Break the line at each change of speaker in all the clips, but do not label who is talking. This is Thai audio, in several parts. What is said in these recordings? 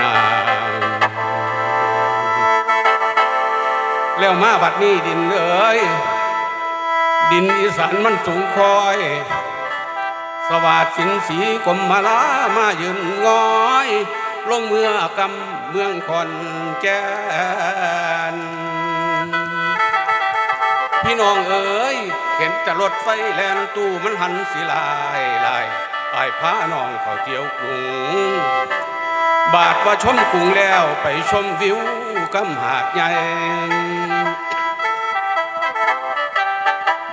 นาแล้วมาบัดนี้ดินเอ้ยดินอีสานมันสูงคอย สวัสดสินสีกรมมาลามายืนงอยลงเมื่อกำเมืองคอนแก่นพี่น้องเอ๋ยเห็นจะรถไฟแลนตู้มันหันสิลายลายไอ้ายพาน้องเขาเที่ยวกรุง บาทว่าชมกรุงแล้วไปชมวิวกำหาดใหญ่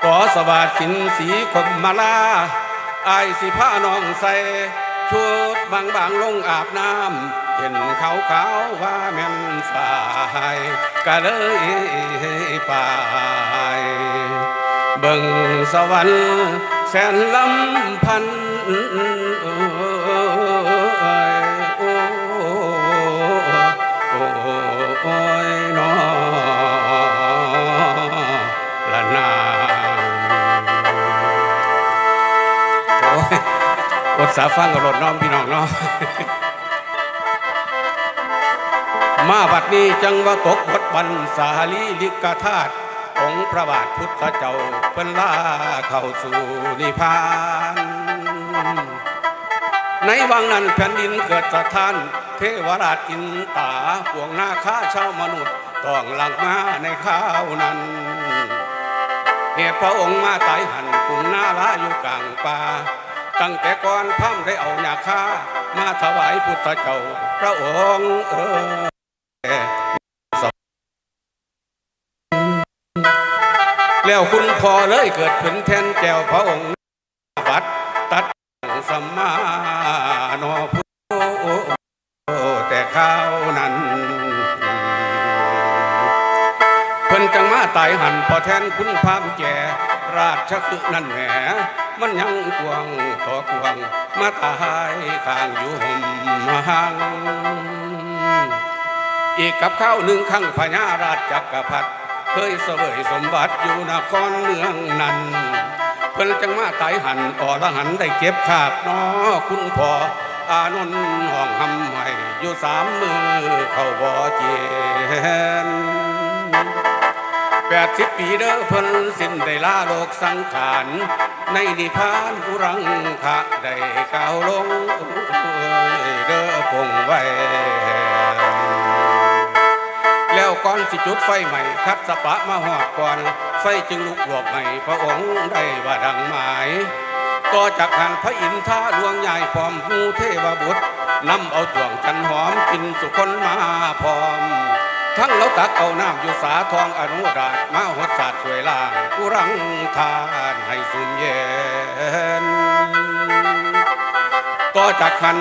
ขอสวัสดินสีคมมาลาไอสิผ้าน้องใส่ชุดบางบางๆลงอาบน้ำเห็นเขาขาวว่าแม่นฝ่ายก็เลยไปเบิ่งสวรรค์แสนลำพัน สาฟังกับรถน้องพี่น้องเนาะมาบัดนี้จังว่าตกบทบันสาลีลิกธาตุองค์พระบาทพุทธเจ้าเป็นลาเข้าสู่นิพพาน ในวังนั้นแผ่นดินเกิดสะท้าน เทวราชอินตาพวงนาค้าชาวมนุษย์ต้องหลังมาในข้าวนั้น เหตุพระองค์มาตายหันกรุงนาลาอยู่กลางป่า ตั้งแต่ก่อนพร่ำได้เอาหยาค่ามาถวายพุทธเจ้าพระองค์เออแล้วคุณพอเลยเกิดขึ้นแทนแก้วพระองค์วัดตัดสัมมา มาตายหันพอแทนคุณพามแก่ราชคือนั่นแหมมันยังกวางต่อกวางมาตายข้างอยู่ห่มหังอีกกับข้าวหนึ่งข้างพญาราชจักรพรรดิเคยเสวยสมบัติอยู่นครเมืองนั้นเพิ่นจังมาตายหันอ่อละหันได้เก็บขาบนอคุณพ่ออานนท์ห้องหำใหม่อยู่สามมือเข้าบ่อเจน แปดสิบปีเด้อเพิ่นสิ้นได้ลาโลกสังขารในนิพพานอุรังคะได้ก้าวลงเด้อพงไว้ แล้วก่อนสิจุดไฟใหม่คัดสปะมาหอดก่อน ไฟจึงลุกหลบให้พระองค์ได้ว่าดังหมายต่อจากหันพระอินทราดวงใหญ่พร้อมหูเทวบุตรนำเอาจวงจันหอมกินสุคนมาพร้อม ทั้งเราตักเอาน้ำอยู่สาทองอนุราชมาหดศาสตร์สวยล่างกุรังทานให้สุมเย็นต่อจากคัน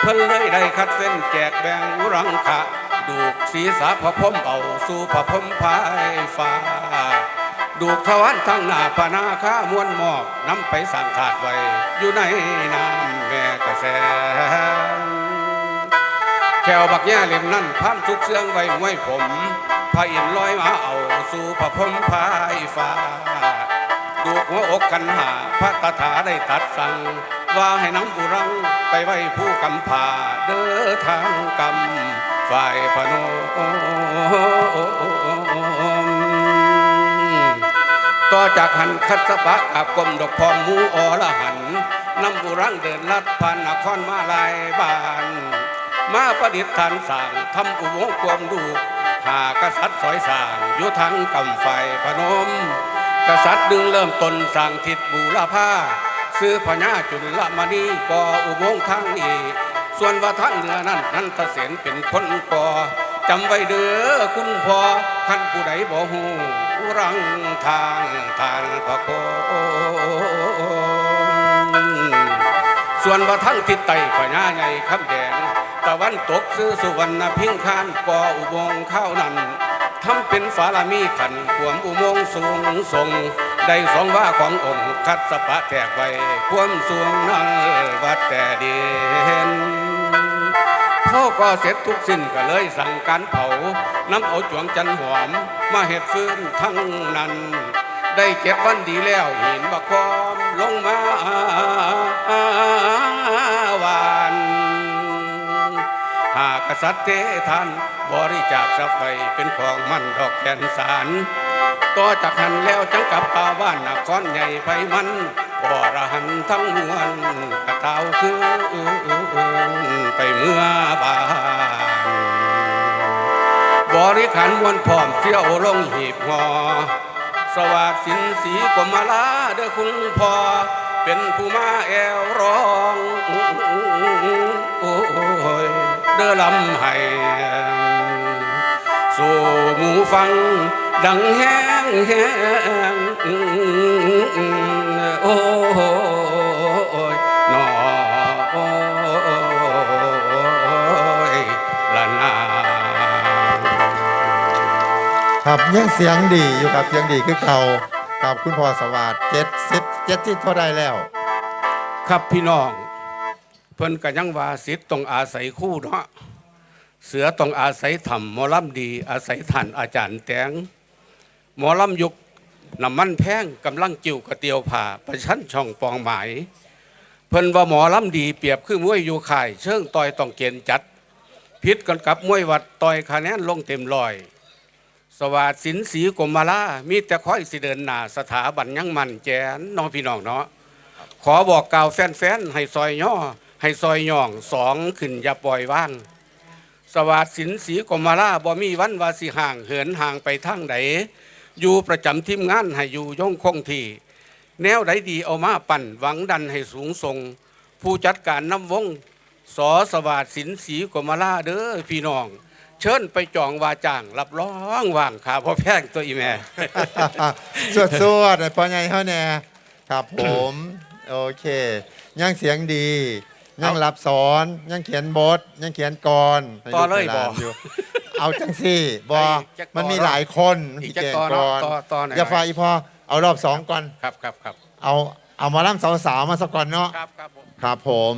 เพิ่นเลยได้คัดเส้นแจกแบ่งอุรังคะดูกศีรษะพระพมเอาสู่พระพมพายฟ้าดูกทวารทั้งหน้าพนาค้ามวนหมอกนำไปสั่งถาดไว้ อยู่ในน้ำแม่กระแส แขวบักแย่เล่มนั่นพันทุกเสื่องไว้ไว้ผมพระอินลอยมาเอาสู่พระพรมพายฟ้าดูหัวอกกันหาพระตถาได้ตัดสั่งว่าให้น้ำอุรังไปไว้ผู้กำพาเด้อทางกรรมฝ่ายพนมต่อจากหันคัสปะกับกลมดอกพอมูอละหันน้ำบุรังเดินลัดผ่านนครมาลายบาน มาประดิษฐานสั่งทำอุโมงค์ความดูหากษัตริย์สอยสร้างอยู่ทั้งกำไฟพนม กษัตริย์ดึงเริ่มต้นสร้างทิศบูรพาซื้อพญาจุลมณีก่ออุโมงค์ทางนี้ ส่วนว่าทางเหนือนั้นนันทเสนเป็นคนก่อจำไว้เด้อคุณพ่อท่านผู้ใดบ่ฮู้รังทางทานพระโคส่วนว่าทั้งทิศใต้พญาใหญ่คำแดง ตะวันตกซื้อสุวรรณพิงคานก่ออุโมงค์ข้าวนั้นทำเป็นฝาลามีขันขวมอุโมงค์สูงทรงได้สองว่าขององค์คัดสปะแทกไว้ควมสูงนั้นวัดแต่เดีนพ่อก็เสร็จทุกสิ้นก็เลยสั่งการเผาน้ำเอาจวงจันหอม มาเห็ดฟื้นทั้งนั้น ได้เก็บวันดีแล้วเห็นบักคอมลงมาว่า หากกษัตริย์เททานบริจาคทรัพย์ไปเป็นของมันดอกแขนสารต่อจากหันแล้วจังกลับป่าบ้านนครใหญ่ไปมันบรหันทั้งมวลกระเตาคือไปเมื่อบานบริขารมวลพร้อมเที่ยวลงหีบหอสวัสดิ์สินสีกรมลาเด้อคุณพ่อ เป็นผู้มาแอวร้องโอ้ยเด้อลำไห้สู่หมูฟังดังแห้งแห้งโอ้ยนอโอ้ยละนา
ครับยังเสียงดีอยู่ครับเสียงดีคือเก่า ครับคุณพ่อสวัสดิ์เจ็ดสิบเจ็ดที่เท่าได้แล้ว
ครับพี่น้อง เพิ่นก็ยังว่าสิทธิ์ต้องอาศัยคู่เนาะเสือต้องอาศัยธรรมหมอลำดี อาศัยท่านอาจารย์แตงหมอลำยุคน้ำมันแพงกำลังจิ้วกระเตียวผ่าประชันช่องปองหมายเพิ่นว่าหมอลำดีเปรียบคือมวยอยู่ข่าย เชิงต่อยต้องเกณฑ์จัดพิษกันกับมวยวัดต่อยคะแนนลงเต็มร้อย สวัสดิ์สินสีกรมลามีแต่คอยสิเดินหน้าสถาบันยังมันแจนน้องพี่น้องเนาะขอบอกกล่าวแฟนๆให้ซอยย่อให้ซอยย่องสองขึ้นอย่าปล่อยว่าง สวัสดิ์สินสีกรมราบ่มีวันวาสิห่างเหินห่างไปทางใดอยู่ประจำทีมงานให้อยู่ย่งคงที่แนวใดดีเอามาปั่นหวังดันให้สูงส่ง ผู้จัดการน้ำวงสอสวัสดิ์สินสีกรมราเด้อพี่น้อง เชิญไปจองวาจ้าง รับรองว่างขาพ่อแพงตัวอีแม่
สวดสวดๆพ่อใหญ่เขาแน่ครับผมโอเคยังเสียงดียังรับสอนยังเขียนบทยังเขียนกรให้
ต่อเลย
กให้หา
บ่
นอยู่เอาจังสี่บอ
ไอ้จักต่อ
มันมีหลายคนมัน
อีก
สิ
จัก
เก่ง
ต่อกเนาะ
ร
ต่อต่อหน่อย
อย่าฝ่ายอีพอเอารอบสองก่อน
ครับครับครับ
เอาเอามาล่ำสาวๆมาสักก่อนเนาะ
ครับครับผม
ครับผม